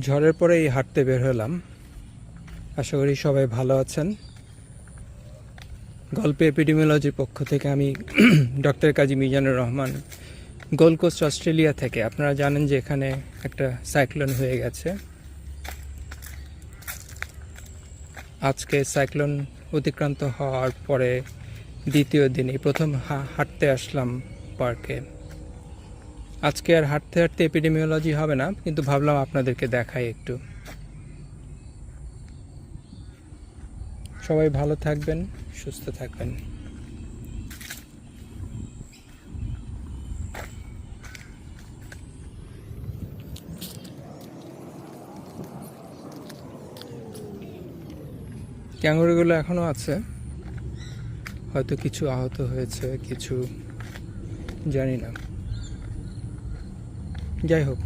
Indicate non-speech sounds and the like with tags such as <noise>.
ঝড়ের পরে এই হাঁটতে বের হলাম। আশা করি সবাই ভালো আছেন। গল্প এপিডেমিওলজির পক্ষ থেকে আমি <clears throat> doctor Kazi Mizanur Rahman, Gold Coast Australia থেকে। আপনারা জানেন যে এখানে একটা সাইক্লোন হয়ে গেছে। আজকে সাইক্লোন অতিক্রান্ত হওয়ার পরে দ্বিতীয় দিনই প্রথম হাঁটতে আসলাম পার্কে। আজকে আর হাঁটতে হাঁটতে এপিডেমিওলজি হবে না, কিন্তু ভাবলাম আপনাদেরকে দেখাই একটু। সবাই ভালো থাকবেন, সুস্থ থাকবেন। ক্যাঙ্গুরুগুলো এখনও আছে। হয়তো কিছু আহত হয়েছে, কিছু জানি না। যাই হোক।